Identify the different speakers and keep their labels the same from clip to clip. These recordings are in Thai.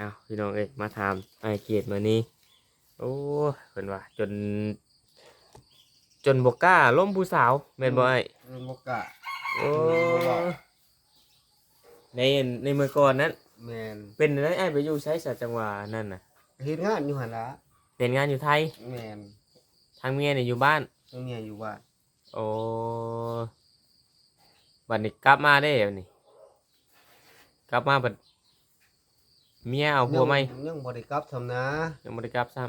Speaker 1: เอาพี่น้องเอ้ยมาถามไอเกียรติมานี่โอ้ยเพิ่นว่าจน จนบ่กล้าล้มผู้สาวแม่นบ่ไอ้
Speaker 2: เรื่องบกะ
Speaker 1: โอ้ในในเมื่อก่อนนั้น
Speaker 2: แมน
Speaker 1: เป็นอะไรไอ้ไปอยู่ใช้สัตว์จังหวะนั่นน่ะ
Speaker 2: เฮ็ดงานอยู่หั่นละ
Speaker 1: เป็นงานอยู่ไทย
Speaker 2: แมน
Speaker 1: ทางเมียเนี่ยอยู่บ้าน
Speaker 2: ต้องเมียอยู่บ้าน
Speaker 1: โอ้บัดนี้กลับมาได้บัดนี้กลับมาบัด เมียเอาผัวไหม
Speaker 2: ยังยังบ่ได้กลับทำนะ
Speaker 1: ยังบ่ได้กลับซ้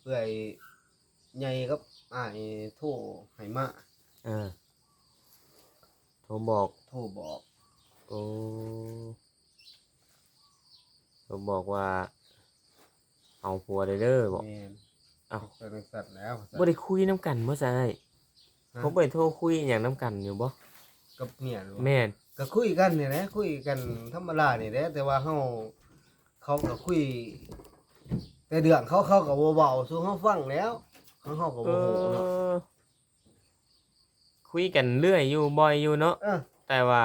Speaker 2: เพื่อไอ้ใหญ่กับอ้ายโทรให้มาำ
Speaker 1: เออโทรบอก
Speaker 2: โทรบอก
Speaker 1: โอ้โทรบอกว่า เอาผัวได้เด้อบอก
Speaker 2: แมน
Speaker 1: เอ้า
Speaker 2: เป็นสัตว์แล้ว
Speaker 1: บ่ได้คุยน้ำกันบ่ใช่
Speaker 2: ฮะ
Speaker 1: ผมบ่ไปโทรคุยอหย่างน้ำกันอยู่บ่
Speaker 2: กับเมียหรือว่า
Speaker 1: แม่น
Speaker 2: ก็คุยกันนี่แหละคุยกันธรรมดานี่แหละแต่ว่าเฮา เขาก็คุย แต่เดือนเขาเขาก็บ่เว้าสู่เฮาฟังแล้วเขาเฮาก็
Speaker 1: เอ
Speaker 2: บ่ฮู้เนาะ
Speaker 1: อคุยกันเรื่อยอยู่บ่อยอยู่เนาะ
Speaker 2: เออ
Speaker 1: แต่ว่า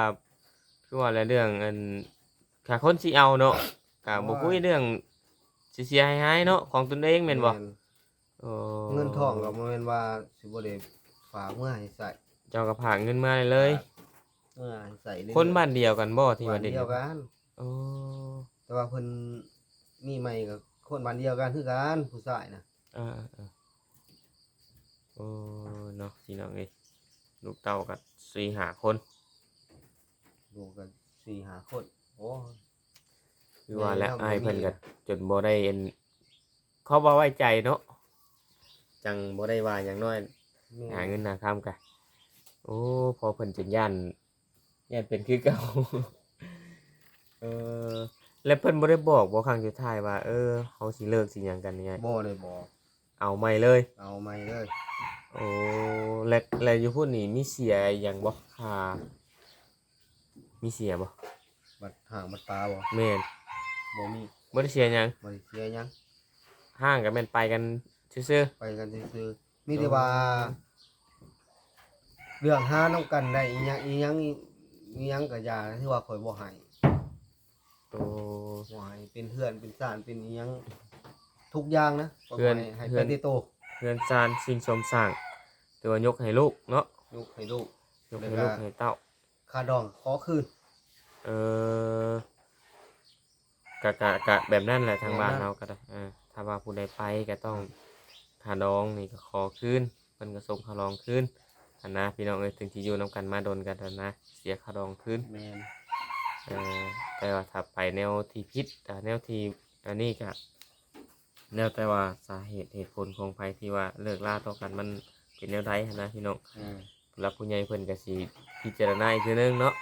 Speaker 1: คือว่าแล้วเรื่องอันถ้าคนสิเอาเนาะก็บ่คุยเรื่องสิเสียหายๆเนาะของตนเองแม่นบ่โอ้
Speaker 2: เงินทองก็บ่แม่นว่าสิบ่ได้ฝากเมื่อให้ใส่
Speaker 1: เจ้าก็ผากเงินมาเลย
Speaker 2: เมื่อให้ใส่เรื่อยๆ
Speaker 1: คนบ้านเดียวกันบ่ที่
Speaker 2: บ้า
Speaker 1: ว่านเด็ก
Speaker 2: เดียวกัน
Speaker 1: โอ้
Speaker 2: แต่ ว่าเพิ่นมีใหม่กับคนบ้านเดียวกันคือกันผู้ชายน่ะ
Speaker 1: อ่าๆๆโอ้เนาะพี่น้องเอ้ยลูกเต้าก็สี่ห้าคน
Speaker 2: ดูกัน4 5คนโอ้
Speaker 1: คือว่าแล้ว
Speaker 2: แม่น
Speaker 1: อ้าย
Speaker 2: บ่มี
Speaker 1: เพิ่นก็จนบ่ได้เอ็นเขาบ่ไว้ใจเนาะจังบ่ได้ว่าหยังน้อย
Speaker 2: แม่
Speaker 1: หาเงินหาคำกันโอ้พอเพิ่นจนย่านย่านเป็นคือเก่าเออ แล้วเพิ่นบ่ได้บอกบ่ครั้งสุดท้ายว่า เออเฮาสิเลิกสิหยังกันเนี่ย
Speaker 2: บ่ได้บอก
Speaker 1: เอาใหม่เลย
Speaker 2: เอาใหม่เลย
Speaker 1: โอ้แล้วแล้วอยู่พุ่นนี่มีเสียหยังบ่ค่ามีเสียบ่
Speaker 2: บัดห่างบัดตาบ่
Speaker 1: แม่น
Speaker 2: บ่มี
Speaker 1: บ่ได้เสียหยัง
Speaker 2: บ่ได้เสียหยัง
Speaker 1: ห้างก็แม่นไปกันซื่อ
Speaker 2: ไปกันซื่อๆมีแต่ว่า เรื่องหานํกันได้อีหยังอีหยังอีหยังก็อย่าที่ว่าข่อยบ่ให้
Speaker 1: ๆ โอ้
Speaker 2: บ่ให้เป็นเพื่อนเป็นสานเป็นอีหยังทุกอย่างนะข่ย
Speaker 1: เพื่อน
Speaker 2: ให้ให้
Speaker 1: เพื่
Speaker 2: เป็
Speaker 1: อน
Speaker 2: นที่โต
Speaker 1: เรือนซานสิ่งสมสร้างแต่ว่ายกให้ลูกเนาะ
Speaker 2: ลูกให้ลูก
Speaker 1: ยกให้ลูกให้เต้า
Speaker 2: ค่าดองขอคืน
Speaker 1: เออกะกะกะแบบนั้นแหละทางบ้าน
Speaker 2: แบบนั้น
Speaker 1: เราก็ได้เออถ้าว่าผู้ใดไปก็ต้องค่าดองนี่ก็ขอคืนเพิ่นก็ส่งค่าดองคืนอันนะพี่น้องเอ้ยถึงที่อยู่นํกันมาโดนกันแล้วนะ เสียค่าดองคืน
Speaker 2: แม่น
Speaker 1: เออ แต่ว่าถ้าไปแนวที่ผิดอ่าแนวที่อันนี้ก็แนวแต่ว่าสาเหตุเหตุผลของภัยที่ว่าเลิกล่าต่อกันมันเป็นแนวใดหั้นนะพี่น้อง
Speaker 2: อืม
Speaker 1: ผู้รับผู้ใหญ่เพิ่นก็สิพิจารณาอีกทีนึงเนาะ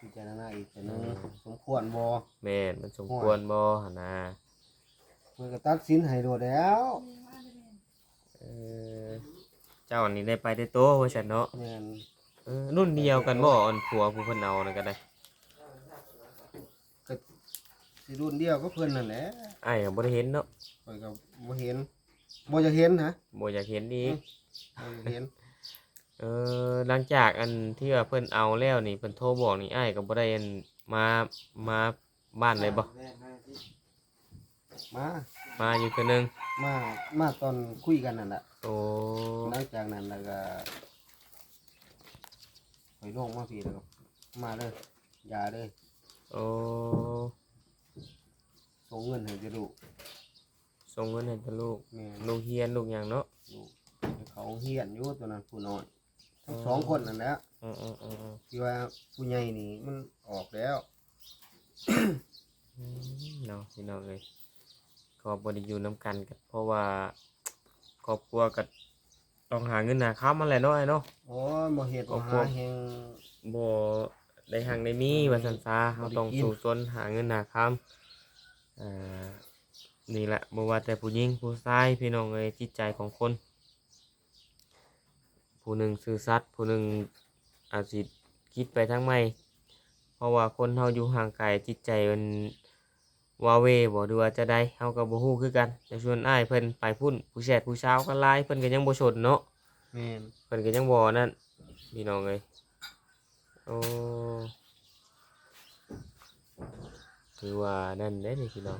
Speaker 2: พิจารณาอีกแต่นึง
Speaker 1: อืม
Speaker 2: สมควรบ่
Speaker 1: แม่นมันสมควรบ่หั่นนะ
Speaker 2: เพิ่นก็ตัดสินให้โดดแล้ว
Speaker 1: เออเจ้าอันนี้ได้ไปได้โตว่าซั่นเนาะ
Speaker 2: แม่น
Speaker 1: เออรุ่นเดียวกันบ่อันผัวผู้เพิ่นเอานั่นก็ได้
Speaker 2: ก็ สิรุ่นเดียวก็เพิ่นนั่นแหละ
Speaker 1: อ้ายก็บ่ได้เห็นเนาะ
Speaker 2: ข้อยก็บ่เห็นบ่จะเห็นนะ
Speaker 1: บ่อยากเห็นอีก
Speaker 2: บ่จะเห็น
Speaker 1: เออหลังจากอันที่ว่าเพิ่นเอาแล้วนี่เพิ่นโทรบอกนี่อ้ายก็บ่ได้อันมามาบ้านเลยบ่
Speaker 2: มา
Speaker 1: มาอยู่เทื่อนึง
Speaker 2: มา มาตอนคุยกันนั่นแหละ
Speaker 1: โอ้
Speaker 2: หลังจากนั้นแล้วก็ไปลงมาพี่แล้วก็มาเลยอย่าเลย
Speaker 1: โอ้
Speaker 2: ส่งเงินให้จะลูก
Speaker 1: ส่งเงินให้แต่ลูก
Speaker 2: แม่น
Speaker 1: ลูกเฮียนลูกหยังเนาะ
Speaker 2: ลูกให้เขาเฮียนอยู่ตัวนั้นผู้น้อยทั้งสองคนนั่นแหละ
Speaker 1: อือๆๆ
Speaker 2: ที่ว่าผู้ใหญ่นี่มันออกแล้ว
Speaker 1: ๆอืมเนาะพี่น้องเอ้ยก็บ่ได้อยู่นํกันก็เพราะว่าครอบครัวก็ต้องหาเงินหาค้ำมาแหละเนาะไอ้เนาะ
Speaker 2: โอ้ยบ่เฮ็ดบ่
Speaker 1: ครอบครั
Speaker 2: หาวแฮง
Speaker 1: บ่ได้หังได้มีว่าซั่นซาเฮาต้อง
Speaker 2: บ่ได้กิน
Speaker 1: สู้ซนหาเงินหาค้ำ อ่านี่แหละบ่ว่าแต่ผู้หญิงผู้ชายพี่น้องเอ้ยจิตใจของคน ผู้หนึ่งซื่อสัตย์ผู้หนึ่งอาจสิคิดไปทางไม่เพราะว่าคนเฮาอยู่ห่างไกลจิตใจมันวาเวบ่ดูว่าจะได้เฮาก็บ่ฮู้คือกันแต่ส่วนอ้ายเพิ่นไปพุ่นผู้แชดผู้สาวก็หลายเพิ่นก็ยังบ่สนเนาะ
Speaker 2: แม่น
Speaker 1: เพิ่นก็ยังบ่นั่นพี่น้องเอ้ยโอ้ ถือว่านั่นเด้นี่พี่น้อง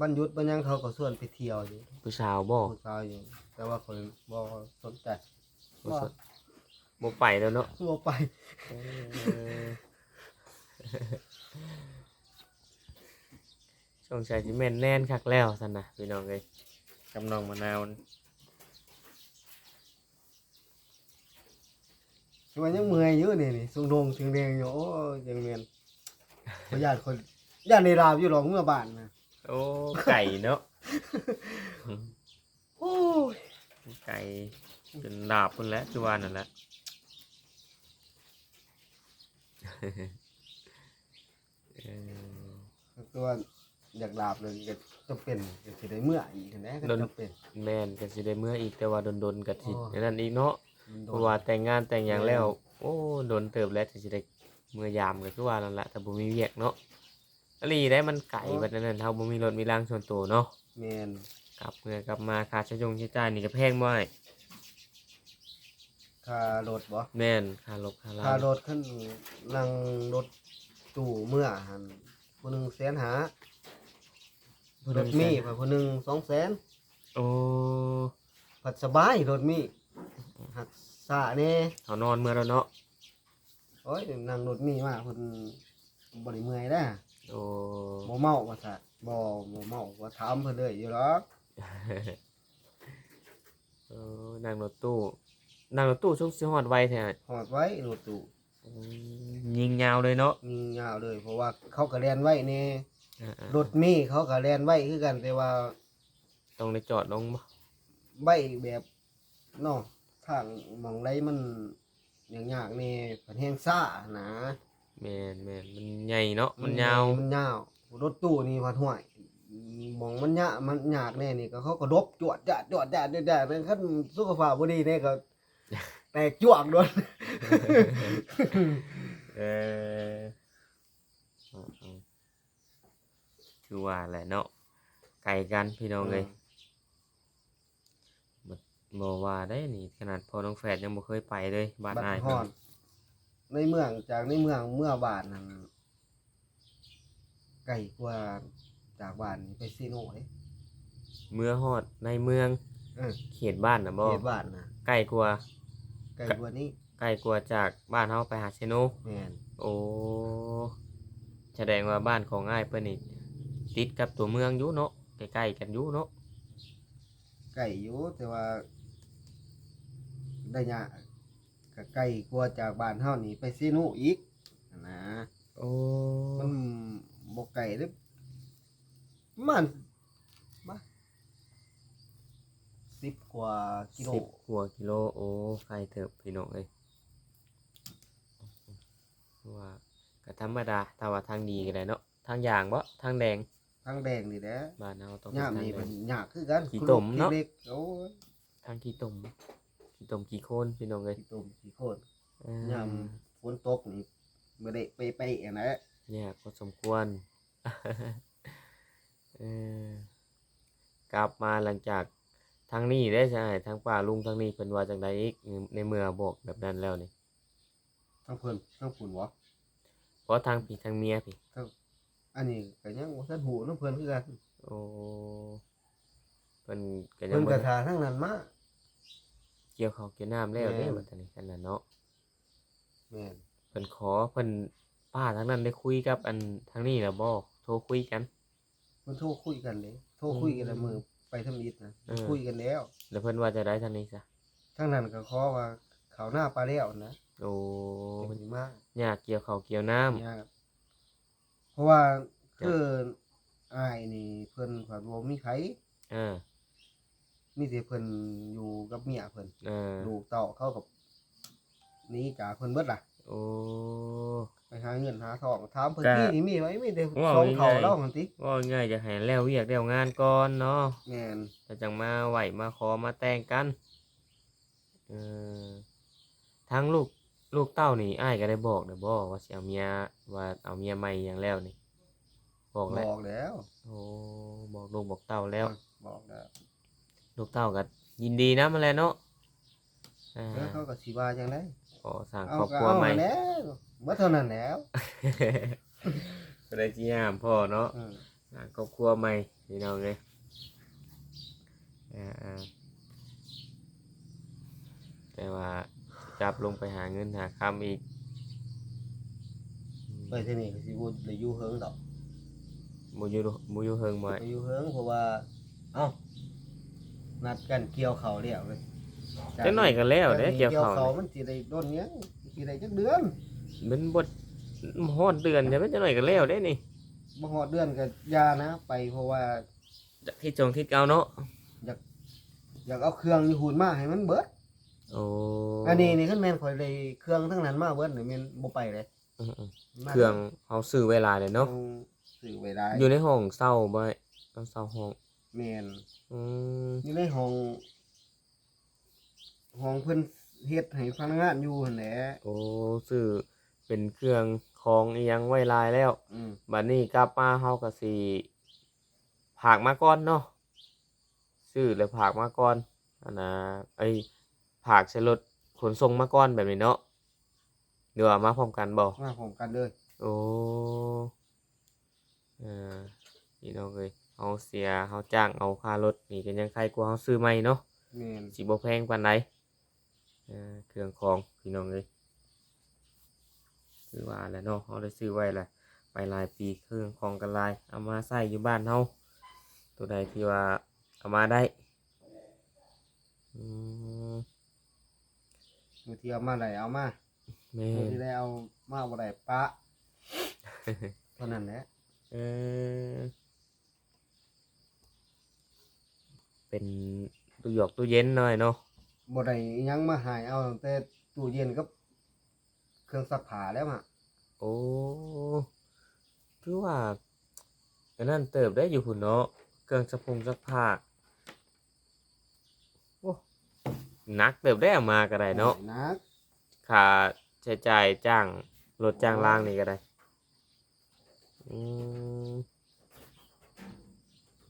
Speaker 2: วันหยุดวันหยังเขาก็ชวนไปเที่ยวอยู่
Speaker 1: ผู้สาวบ่
Speaker 2: ผู้สาวอยู่ แต่ว่าคนบ่สนใจ
Speaker 1: บ่สนบ่ไปแล้วเนาะ
Speaker 2: บ่ไป
Speaker 1: เออสงสัยสิแม่นแน่นคักแล้วซั่นน่ะพี่น้องเอ้ยกับน้องมะนาวนี่
Speaker 2: คือว่ายังเมื่อยอยู่นี่นี่ทรงโดงถึงแดงอยู่โอ้ยยังแม่น บ่ญาติคนญาติในลาวอยู่หรอกเมื่อบ้านนะ
Speaker 1: โอ้ไก่เนาะ
Speaker 2: โอ้ย
Speaker 1: ไก่จนดาบพุ่นแหล้วคือว่านั่นแหละเออ
Speaker 2: ตัวอยากลาบเลยก็จำเป็นก็สิได้เมื่ออีกนะก็จำเป็น
Speaker 1: แม่นก็สิได้เมื่ออีกแต่ว่าดนๆก็สิ
Speaker 2: อ๋อ
Speaker 1: อันนั่นอีกเนาะ
Speaker 2: มันโด
Speaker 1: เพ
Speaker 2: น
Speaker 1: ราะว่าแต่งงานแต่งหยังแล้ว โอ้โดนเติบแล้วจะสิได้ เมื่อยามก็คือว่านั่นแหละแต่บ่มีเวียกเนาะอหลีได้มันไก่บัดนั้นเฮาบ่มีรถมีรางส่วนตัวเนาะ
Speaker 2: แม่น
Speaker 1: กลับเมื่อกลับมาค่าใช้จงใช้จ่ายนี่ก็แพงบ่อ้าย
Speaker 2: ค่ารถบ่
Speaker 1: แม่นค่ารถค่าลา
Speaker 2: ค่ารถขึ้นนั่งรถตู้เมื่อหันผู้หนึงแสนหา
Speaker 1: ผู้
Speaker 2: ร
Speaker 1: หนึ่
Speaker 2: ถ
Speaker 1: ง
Speaker 2: มี
Speaker 1: แสน
Speaker 2: ไปผู้หนึงสองแสน
Speaker 1: โอ้
Speaker 2: ผัดสบายรถมีหักษาแน่
Speaker 1: เขานอนเมื่อแล้วเนาะ
Speaker 2: โอ้ยนั่งรถมีมาเพิ่นบ่ได้เมื่อยนะ
Speaker 1: โอ้
Speaker 2: บ่เมาว่าซะบ่บ่เมาว่าถามเพิ่นเลยอยู่หรอก
Speaker 1: เออนั่งรถตู้นั่งรถตู้ช่วงสิฮอดไวแท้
Speaker 2: หอดไว้รถตู้
Speaker 1: อืมยิงยาวเลยเนาะ
Speaker 2: ยิงยาวเลย เพราะว่าเขาก็แล่นไว้แน่
Speaker 1: อ่าๆ
Speaker 2: รถมีเขาก็แล่นไว้คือกันแต่ว่า
Speaker 1: ต้องได้จอดลงบ่
Speaker 2: ใบแบบเนาะทางหมองไรมัน อย่างยากนี่เพิ่นแห้งซ่านะ
Speaker 1: แม่นแม่นมันใหญ่เนาะมันยาว
Speaker 2: มันยาวรถตู้นี่พัดห่วยหมองมันยะมันยากแน่นี่ก็เขาก็ดบจวดจ้าจวดจ้าจ้าจ้าเป็นขั้นสุขภาพบ่ดีนี่ก็แตกจวกโดน
Speaker 1: เออเอาเอาคือว่าแหละเนาะไก่กันพี่น้องเลย บ่ว่าได้นี่ขนาดพอน้องแฝดยังบ่เคยไปเลยบ้าน
Speaker 2: บัด
Speaker 1: อาย
Speaker 2: ฮอดในเมืองจากในเมืองเมื่อบาทนั่นไกลกว่าจากบ้านนี่ไปซีโน่เด้
Speaker 1: เมื่อฮอดในเมือง
Speaker 2: เออ
Speaker 1: เขตบ้านน่ะบ่
Speaker 2: เขตบ้านนะ
Speaker 1: ใกล้กว่า
Speaker 2: ไกลกว่านี้
Speaker 1: ใกล้กว่าจากบ้านเฮาไปหาเชโน
Speaker 2: แม่น
Speaker 1: โอ้แสดงว่าบ้านของอ้ายเพิ่นนี่ติดกับตัวเมืองอยู่เนาะใกล้ๆกันอยู่เนาะ
Speaker 2: ไกลอยู่แต่ว่า ได้ยะก็ไกลกว่าจากบ้านเฮานี่ไปซีโน่อีกนะ
Speaker 1: โอ้
Speaker 2: มันบ่ไกลเด้อมันมาสิบกว่ากิโล
Speaker 1: สิบกว่ากิโลโอ้ไกลเถิบพี่น้องเอ้ยว่าก็ธรรมดาถ้าว่าทางดีก็ได้เนาะทางยางบ่ทางแดง
Speaker 2: ทางแดงนี่แหละ
Speaker 1: บ้านเฮาต้อง
Speaker 2: ยาม
Speaker 1: ทาง
Speaker 2: นี่
Speaker 1: แด
Speaker 2: มั
Speaker 1: ง
Speaker 2: นยากคือกัน
Speaker 1: ขี้ตุ่มเนาะ
Speaker 2: ขี้เล็กโอ้ย
Speaker 1: ทางขี้ตม ขี้ตมขี้โคนพี่น้องเอ้ย
Speaker 2: ขี้ตุ่มขี้โคตร
Speaker 1: เอ้ย
Speaker 2: ยามฝนตกนี่บ่ได้เป๊ะๆอะนะ
Speaker 1: ยากพอสมควรเออกลับมาหลังจากทางนี้ได้ใช่ทางป่าลุงทางนี้เพิ่นว่าจังไดอีกในเมื่อบอกแบบนั้นแล้วนี่
Speaker 2: ทั้งเพิ่นทั้งฝุ่นบ่
Speaker 1: เพราะทางพี่ทางเมียพี่
Speaker 2: อันนี้ก็ยังบ่ทันหูนำเพิ่นคือกัน
Speaker 1: โอ้เพิ่นก็ยั
Speaker 2: เพิ่
Speaker 1: ง
Speaker 2: น
Speaker 1: บ่
Speaker 2: ก็
Speaker 1: ได้
Speaker 2: ท่าทั้งนั้นมา
Speaker 1: เกี่ยวข้าวเกี่ยวน้ำแล้ว
Speaker 2: แม่
Speaker 1: เด้
Speaker 2: น
Speaker 1: บัดนี้กันน่ะเนาะ
Speaker 2: แม่น
Speaker 1: เพิ่นขอเพิ่นป้าทางนั้นได้คุยกับอันทางนี้แล้วบ่โทรคุยกัน
Speaker 2: เพิ่นโทรคุยกันเด้โทรคุยกันแล้วมือไปทำอิฐนะ
Speaker 1: เออ
Speaker 2: คุยกันแล้ว
Speaker 1: แล้วเพิ่นว่าจะได้ทางนี้ซะ
Speaker 2: ทั้งนั้นก็ขอว่าเขาวหน้าปลาแล้วนะ
Speaker 1: โอ้
Speaker 2: เป็นสิมาก
Speaker 1: ยากเกี่ยวข้าวเกี่ยวน้ำ
Speaker 2: ยากเพราะว่าคืออ้ายนี่เพิ่นผัดบ่มีไผ
Speaker 1: อ่า
Speaker 2: มีแต่เพิ่นอยู่กับเมียเพิ่น
Speaker 1: อ่า
Speaker 2: ลูกเต้าเขากับหนี้จากเพิ่นเบิดล่ะ
Speaker 1: โอ้
Speaker 2: ไปหาเงินหาทองถามเพิ่น
Speaker 1: ก็
Speaker 2: นี่นี่มีไว้มีแต่
Speaker 1: ว่า
Speaker 2: สองเขา
Speaker 1: ง่ายๆ
Speaker 2: เล่าหั่นติ
Speaker 1: ว่าง่ายจะให้แล้วเวียกแล้วงานก่อนเนาะ
Speaker 2: แม่น
Speaker 1: จะจังมาไหวมาขอมาแต่งกันเออทั้งลูกลูกเต้านี่อ้ายก็ได้บอกเด้อบ่ว่าสิเอาเมียว่าเอาเมียใหม่อย่างแล้วนี่ บอก
Speaker 2: บ
Speaker 1: แล้ว
Speaker 2: อกแล้ว
Speaker 1: โอ้บอกลูกบอกเต้าแล้ว
Speaker 2: บอกแล้ว
Speaker 1: ลูกเต้าก็ยินดีนะมาแล้วเนาะอ่า
Speaker 2: แล้วเขาก็สิว่าจังได๋
Speaker 1: ขอสร้าง
Speaker 2: เอา
Speaker 1: ครอบ
Speaker 2: ก็
Speaker 1: ครัว
Speaker 2: เอา
Speaker 1: ใหม่
Speaker 2: แล้วบ่เท่านั้นแล้ว
Speaker 1: ก็ได้ที่ห้ามพ่อเนาะ
Speaker 2: อืม
Speaker 1: สร้างครอบครัวใหม่พี่น้องเลยอ่าๆแต่ว่าจับลงไปหาเงินหาคำอีก
Speaker 2: ไปที่นี่ก็สิบ่ได้อยู่เฮิงดอก
Speaker 1: มูยูมูยูเฮิงบ่
Speaker 2: ไปอยู่เฮิงเพราะว่า เอ้า นัดกันเกี่ยวเขาวแล้วเลย
Speaker 1: จักหน่อยก็แล้วเด้เกี่ยวเขา
Speaker 2: เขามันสิได้โดนเนี้ยงสิได้จักเดือน
Speaker 1: มันบดฮอดเดือนใช่ไหมจักหน่อยก็แล้วได้นี่
Speaker 2: บ่ฮอดเดือนก็อยานะ ไปเพราะว่า
Speaker 1: จากที่จงที่เก่าเนาะ
Speaker 2: อยากเอาเครื่องอยู่หุ่นมาให้มันเบิด
Speaker 1: โอ้
Speaker 2: อันนี้นี่คันแม่นข่อยได้เครื่องทั้งนั้นมาเบิดนี่แม่นบ่ไปเลย
Speaker 1: อืมๆเครื่องเขาซื้อเวลาเลยเนาะ
Speaker 2: ต้องซื้อไว้ได้
Speaker 1: อยู่ในห้องเศร้าบ่อยต้องเศร้าห้อง
Speaker 2: แม่น
Speaker 1: อืม
Speaker 2: อยู่ในห้องห้องเพิ่นเฮ็ดให้พนักงานอยู่หั่นแหละ
Speaker 1: โอ้ซื้อเป็นเครื่องของอีหยังไว้ลายแล้ว
Speaker 2: อืม
Speaker 1: บัดนี้กลับมาเฮาก็สิผากมาก่อนเนาะซื้อแล้วผากมาก่อนอันน่ะไอ้ผากใช้รถขนส่งมาก่อนแบบนี้เนาะหรือว่ามาพร้อมกันบ่
Speaker 2: มาพร้อมกันเลย
Speaker 1: โอ้เออพี่น้องเอ้ย เฮาเสียเฮาจ้างเอาค่ารถนี่ก็ยังใครกว่าเฮาซื้อใหม่เนาะ
Speaker 2: แม่น
Speaker 1: สิบ่แพงปานใดเออเครื่องของพี่น้องเอ้ยคือว่าแหล้วเนาะเฮาได้ซื้อไว้แหละไปหลายปีเครื่องของกันหลายเอามาใส่อยู่บ้านเฮาตัวใดที่ว่าเอามาได้อืม
Speaker 2: บางทีเอามาได้เอามา
Speaker 1: แม่
Speaker 2: บาง
Speaker 1: น
Speaker 2: ทีได้เอามาบ่ได้ปะเท่านั้นแหละ
Speaker 1: เออ เป็นตู้หยอกตู้เย็นหน่อยเนาะ
Speaker 2: บ่ได้อิหยังมาใหายเอาตั้งแต่ตู้เย็นกับเครื่องซักผ้าแล้วมา
Speaker 1: โอ้คือว่าอันนั้นเติบได้อยู่หุ่นเนาะเครื่องซักพงซักผ้าโอ้หนักเติบได้เออกมาก็ได้เนาะ
Speaker 2: นัก
Speaker 1: ค่าใช้จ่ายจ้างรถจ้างล่างนี่ก็ได้อืม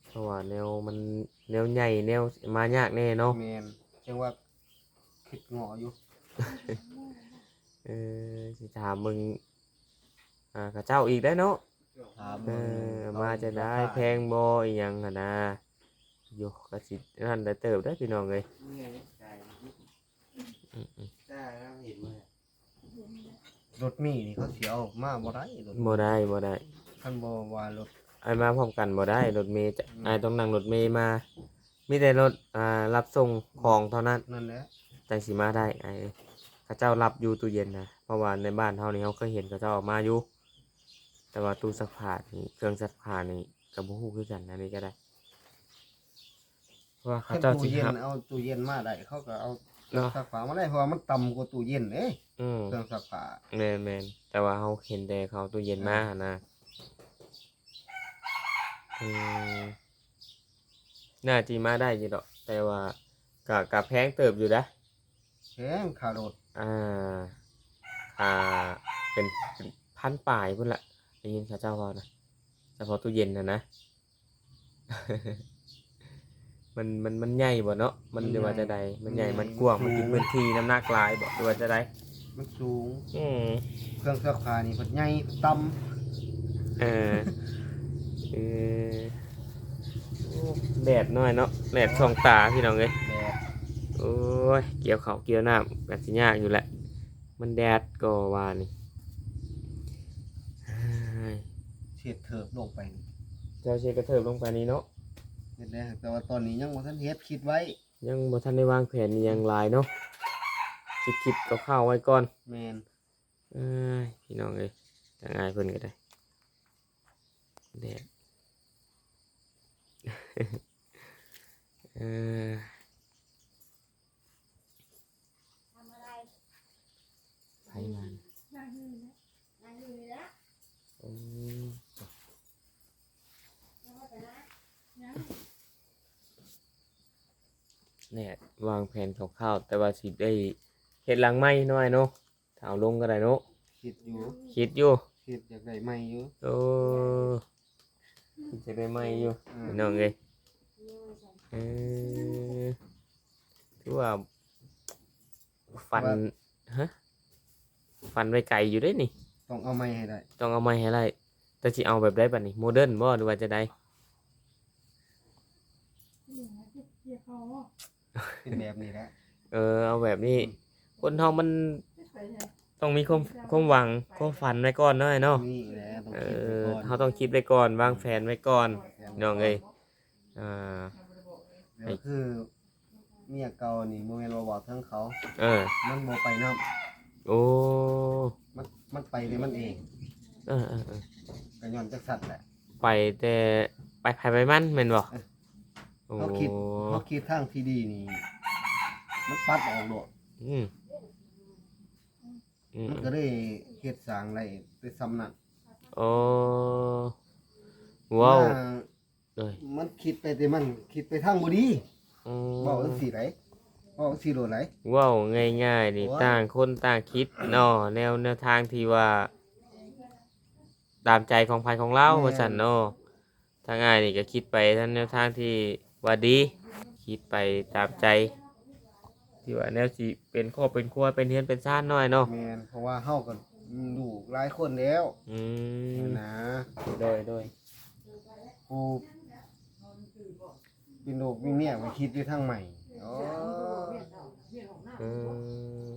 Speaker 1: เพราะว่าแนวมัน แนวใหญ่แนวมายากแน่เนาะ
Speaker 2: แม่นจังว่าคิดงออยู่
Speaker 1: เออสิถามมึงอ่าข้าเจ้าอีกได้เนาะ
Speaker 2: ถาม
Speaker 1: เออมาจะได้แพงบ่อีหยังหั่นนะโยกระสินั่นได้เติบได้พี่น้องเลยอืม
Speaker 2: รถมีนี่เขาสิเอามาบ่ได้รถ
Speaker 1: ๆบ่ได้บ่ได้
Speaker 2: คันบ่ว่ารถ
Speaker 1: ไอ้มาพร้อมกันบ่ได้รถเมย์จะไอ้ต้องนั่งรถเมย์มามีแต่รถอ่ารับส่งของเท่านั้น
Speaker 2: นั่นแหละ
Speaker 1: จังสิมาได้ไอ้เข้าเจ้ารับอยู่ตู้เย็นนะเพราะว่าในบ้านเฮานี่เฮาเคยเห็นเขาเจ้าเอามาอยู่ แต่ว่าตู้ซักผ้านี่เครื่องซักผ้านี่ก็บ่ฮู้คือกันอันนี้ก็ได้เพราะว่าเขา
Speaker 2: คัน
Speaker 1: เจ้า
Speaker 2: ตู้
Speaker 1: สิ
Speaker 2: เย็น
Speaker 1: รับ
Speaker 2: เอาตู้เย็นมาได้เขาก็เอา
Speaker 1: เนาะ
Speaker 2: ซักผ้ามาได้เพราะว่ามันต่ำกว่าตู้เย็นเด้
Speaker 1: อืม
Speaker 2: เครื่องซักผ้า
Speaker 1: แม่นแม่นแต่ว่าเขาเห็นแต่เขาเอาตู้เย็นมาหนนะ อืมน่าจีมาได้จีดอก แต่ว่ากะกะแพงเติบอยู่นะ
Speaker 2: แพงค่ารถ
Speaker 1: อ่าอ่าเป็นเป็นพันป่ายพุ่นละได้ยินเขาเจ้าว่านะเฉพาะตู้เย็นนะนะ มันมันมันใหญ่บ่เนาะมันหรือว่าจะใดมันใหญ่มันกว้างมันกินพื้นที่น้ำหนักหลายบ่หรือว่าจะใด
Speaker 2: มันสูง
Speaker 1: อืม
Speaker 2: เครื่องซักผ้านี่เพิ่นใหญ่ต่ำ
Speaker 1: เออ เออโอ้แดดหน่อยเนาะแดดช่องตาพี่น้องเอ้ย
Speaker 2: แดด
Speaker 1: โอ้ยเกี่ยวเขาวเกี่ยวน้ำแบบสิยากอยู่แหละ มันแดดก็ว่านี่เฮ้ย
Speaker 2: เสียดเถิบลงไปนี่
Speaker 1: เจ้าเชกระเทิบลงไปนี้เนาะ
Speaker 2: เฮ็ดได้แต่ว่าตอนนี้ยังบ่ทันเฮ็ดคิดไว้
Speaker 1: ยังบ่ทันได้วางแผนอิหยังหลายเนาะคิดคิดก็เข้าวๆไว้ก่อน
Speaker 2: แม่น
Speaker 1: เอ้ยพี่น้องเอ้ยจะง่ายเพิ่นก็ได้แดด เออ
Speaker 3: ทำอะไร
Speaker 1: ไผมัน
Speaker 3: นั่งอยู่นะนั่งอยู่นี่ละ
Speaker 1: อืม
Speaker 3: แล้วก็จะนะยัง
Speaker 1: แน่วางแผนคร่าวๆแต่ว่าสิได้เฮ็ดหลังไม้หน่อยเนาะถ้าเอาลงก็ได้เนาะ
Speaker 2: คิดอยู่
Speaker 1: คิดอยู่
Speaker 2: คิดอยากได้ใหม่อยู่
Speaker 1: โอ้คิด จะได้ไม้อยู่
Speaker 2: อืม
Speaker 1: พี่น้องเอ้ย
Speaker 3: ยังไม่ใส่
Speaker 1: เออถือว่าฟันฮะฟันไว้ไกลอยู่ได้นี่
Speaker 2: ต้องเอาใหม่ให้ได้
Speaker 1: ต้องเอาไม้ให้ได้แต่สิเอาแบบได้บัดนี้โมเดิร์นบ่หรือว่าจะได้
Speaker 3: นี่นะที่เกี่ยวเขา
Speaker 2: เป็นแบบนี้แหละ
Speaker 1: เออเอาแบบนี้ คนเฮามัน
Speaker 3: ไม่เคยเลย
Speaker 1: ต้องมีความความหวังความฝันไว้ก่อนเนาะไอ้เนาะ
Speaker 2: นี่แหละต้อง
Speaker 1: เอ
Speaker 2: คิด
Speaker 1: อ
Speaker 2: ไว้ก่อน
Speaker 1: เฮาต้องคิดไว้ก่อนวางแผนไว้ก่อนน้องเอ้ยอ่า
Speaker 2: เดี๋ยวคือเมียเก่านี่บ่แม่นว่าบอกทั้งเขา
Speaker 1: เออ
Speaker 2: มันบ่ไปนํ
Speaker 1: โอ้
Speaker 2: มันมันไปแต่มันเอง
Speaker 1: เออเออเออ
Speaker 2: ก็ย้อนจักสัตว์แหละ
Speaker 1: ไปแต่ไปไผไปมันแม่นบ่โอ้
Speaker 2: เขาคิด เขาคิดทางที่ดีนี่ มันปัดออกโดด
Speaker 1: อืม อืม
Speaker 2: มันก็ได้เฮ็ดสร้างไรไปซ้ำนั่น
Speaker 1: โอ้ว้าว
Speaker 2: มา
Speaker 1: เลย
Speaker 2: มันคิดไปแต่มันคิดไปทางบ่ดี
Speaker 1: อืม
Speaker 2: เว้าจังซี่ไหนเว้าจังซี่โดดไหน
Speaker 1: ว้าวง่ายๆนี่
Speaker 2: โอ้ย
Speaker 1: ต่างคนต่างคิดเนาะแนวแนวทางที่ว่า ตามใจของภัยของเราว่าซั่นเนาะถ้าง่ายนี่ก็คิดไปทางแนวทางที่ว่าดี คิดไปตามใจ ที่ว่าแนวสิเป็นครอบเป็นครัวเป็นเฮือนเป็นซ่านน้อยเนาะ
Speaker 2: แม่นเพราะว่าเฮาก็ลูกหลายคนแล้ว
Speaker 1: อืม
Speaker 2: นะ
Speaker 1: โดยโดย
Speaker 2: กูเป็นลูกมีเมียไปคิดอยู่ทางใหม่อ๋อ
Speaker 1: อืม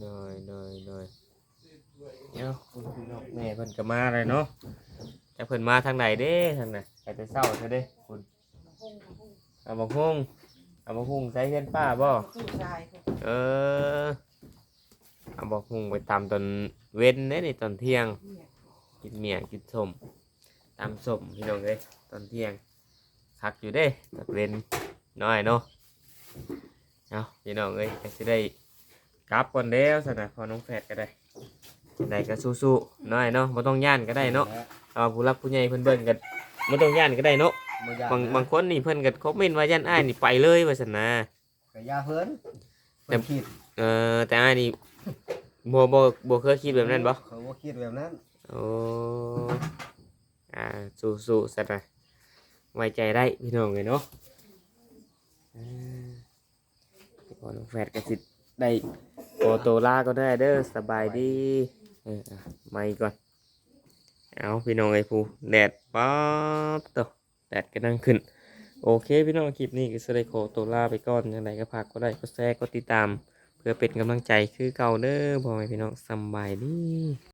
Speaker 1: โดยโดยโดยเนาะคุณพี่น้องแม่เพิ่นก็มาเลยเนาะแต่เพิ่นมาทางไหนเด้ทางไหนไปแต่เช้าเท่าเด้คุณเอาบักฮุ่ง เอาบักฮุ่งใส่เฮือนป้าบ่
Speaker 4: ตู้ชาย
Speaker 1: เออเอาบักฮุ่งไปตำตอนเว้นเด้นี่ตอนเที่ยงกินเมี่ยงกินส้มตำส้มพี่น้องเอ้ยตอนเที่ยงคักอยู่เด้ตอนเว้นน้อยเนาะเอาพี่น้องเอ้ยก็สิได้กลับก่อนแล้วสนะพอน้องแฟดก็ได้จังใดก็สู้ๆน้อยเนาะบ่ต้องย่านก็ได้เนาะเอาผู้รักผู้ใหญ่เพิ่นเบิ่งกันบ่ต้องย่านก็ได้เนาะ
Speaker 2: บ่ยาก
Speaker 1: บาง
Speaker 2: นะ
Speaker 1: บางคนนี่เพิ่นก็คอมเมนต์ว่าย่านอ้ายนี่ไปเลยว่าซั่นนะ
Speaker 2: ก็อย่าเพิ่น
Speaker 1: แต่
Speaker 2: เพิ่นคิด
Speaker 1: เออแต่อ้ายนี่บ่บ่บ่เคยคิดแบบนั้นบ่
Speaker 2: เขาบ่คิดแบบนั้น
Speaker 1: โอ้อ่าสู้ๆสัตว์นะไว้ใจได้พี่น้องเลยเนาะอ่าพี่พอน้องแฟดก็สิได้โอโตลาก็ได้เด้อสบายดีเอออะไม่ก่อน เอาพี่น้องไอ้ผู้แดดป๊อปตัว แดดก็นั่งขึ้น โอเคพี่น้องคลิปนี้ก็สไลโคตัวล่าไปก่อนยังไงก็ฝากก็ได้ก็แชร์ก็ติดตาม เพื่อเป็นกำลังใจคือเก่าเด้อพ่อแม่พี่น้องสบายดี